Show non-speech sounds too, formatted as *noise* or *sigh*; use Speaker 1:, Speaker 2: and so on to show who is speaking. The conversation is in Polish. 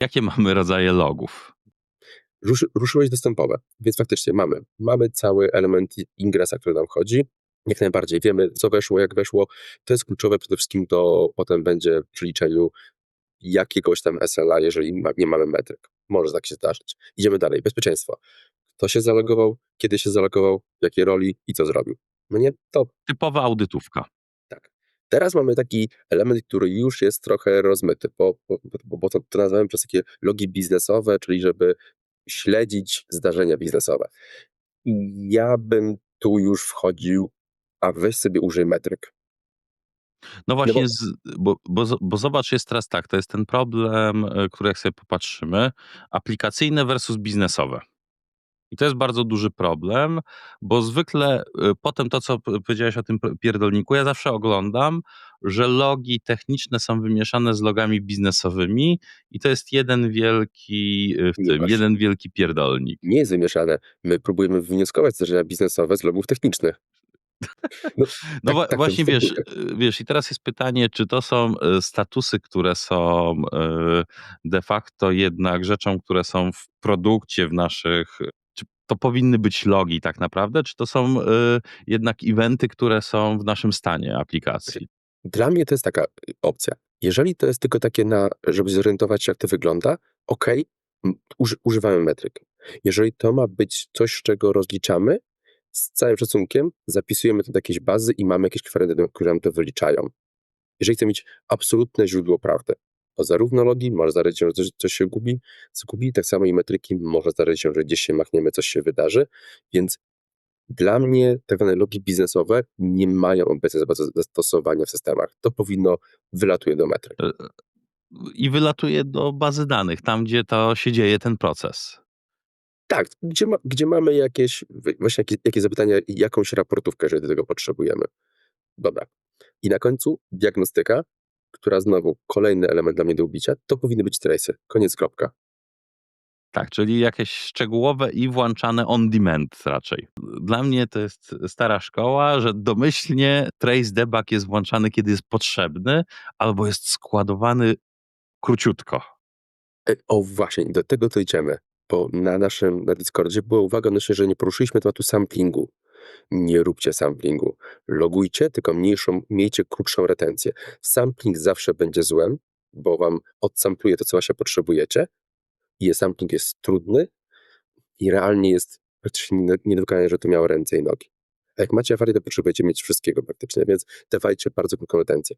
Speaker 1: Jakie mamy rodzaje logów?
Speaker 2: Ruszy, ruszyłeś dostępowe, więc faktycznie mamy. Mamy cały element ingresa, który nam chodzi. Jak najbardziej wiemy, co weszło, jak weszło. To jest kluczowe przede wszystkim to potem będzie przy liczeniu jakiegoś tam SLA, jeżeli ma, nie mamy metryk. Może tak się zdarzyć. Idziemy dalej. Bezpieczeństwo. Kto się zalogował, kiedy się zalogował, w jakiej roli i co zrobił. No nie, to
Speaker 1: Typowa audytówka.
Speaker 2: Teraz mamy taki element, który już jest trochę rozmyty, bo, bo, bo, bo to, to nazywamy przez takie logi biznesowe, czyli żeby śledzić zdarzenia biznesowe. Ja bym tu już wchodził, a weź sobie użyj metryk.
Speaker 1: No właśnie,
Speaker 2: bo-
Speaker 1: z, bo, bo, z- bo zobacz, jest teraz tak, to jest ten problem, e, który jak sobie popatrzymy, aplikacyjne versus biznesowe. I to jest bardzo duży problem, bo zwykle e, potem to, co powiedziałeś o tym pierdolniku, ja zawsze oglądam, że logi techniczne są wymieszane z logami biznesowymi i to jest jeden wielki w
Speaker 2: Nie
Speaker 1: tym, jeden wielki pierdolnik.
Speaker 2: Nie jest wymieszane. My próbujemy wywnioskować zdarzenia biznesowe z logów technicznych. No, *laughs*
Speaker 1: No
Speaker 2: tak- tak
Speaker 1: właśnie wiesz, y, wiesz, i teraz jest pytanie, czy to są y, statusy, które są y, de facto jednak rzeczą, które są w produkcie w naszych. To powinny być logi tak naprawdę, czy to są y, jednak eventy, które są w naszym stanie aplikacji?
Speaker 2: Dla mnie to jest taka y, opcja. Jeżeli to jest tylko takie na, żeby zorientować się, jak to wygląda, ok, uży, używamy metryk. Jeżeli to ma być coś, z czego rozliczamy, z całym szacunkiem zapisujemy to do jakiejś bazy i mamy jakieś kwerendy, które nam to wyliczają. Jeżeli chcę mieć absolutne źródło prawdy, to zarówno logi może zdarzyć się, że coś, się gubi, zgubi, tak samo i metryki może zdarzyć się, że gdzieś się machniemy, coś się wydarzy, więc dla mnie tak zwane logi biznesowe nie mają obecnie zas- zastosowania w systemach. To powinno wylatuje do metryk.
Speaker 1: I wylatuje do bazy danych, tam gdzie to się dzieje, ten proces.
Speaker 2: Tak, gdzie, ma, gdzie mamy jakieś, właśnie jakie, jakie zapytania i jakąś raportówkę, jeżeli do tego potrzebujemy. Dobra. I na końcu diagnostyka, która znowu kolejny element dla mnie do ubicia, to powinny być trace'y. Koniec, kropka.
Speaker 1: Tak, czyli jakieś szczegółowe i włączane on demand raczej. Dla mnie to jest stara szkoła, że domyślnie trace debug jest włączany, kiedy jest potrzebny, albo jest składowany króciutko.
Speaker 2: E, O właśnie, do tego to idziemy, bo na naszym, na Discordzie była uwaga odnośnie, że nie poruszyliśmy tematu samplingu. Nie róbcie samplingu. Logujcie, tylko mniejszą, miejcie krótszą retencję. Sampling zawsze będzie złem, bo wam odsampluje to, co właśnie potrzebujecie i sampling jest trudny i realnie jest praktycznie nie, nie do wykonania, że to miało ręce i nogi. A jak macie awarię, to potrzebujecie mieć wszystkiego praktycznie, więc dawajcie bardzo krótką retencję.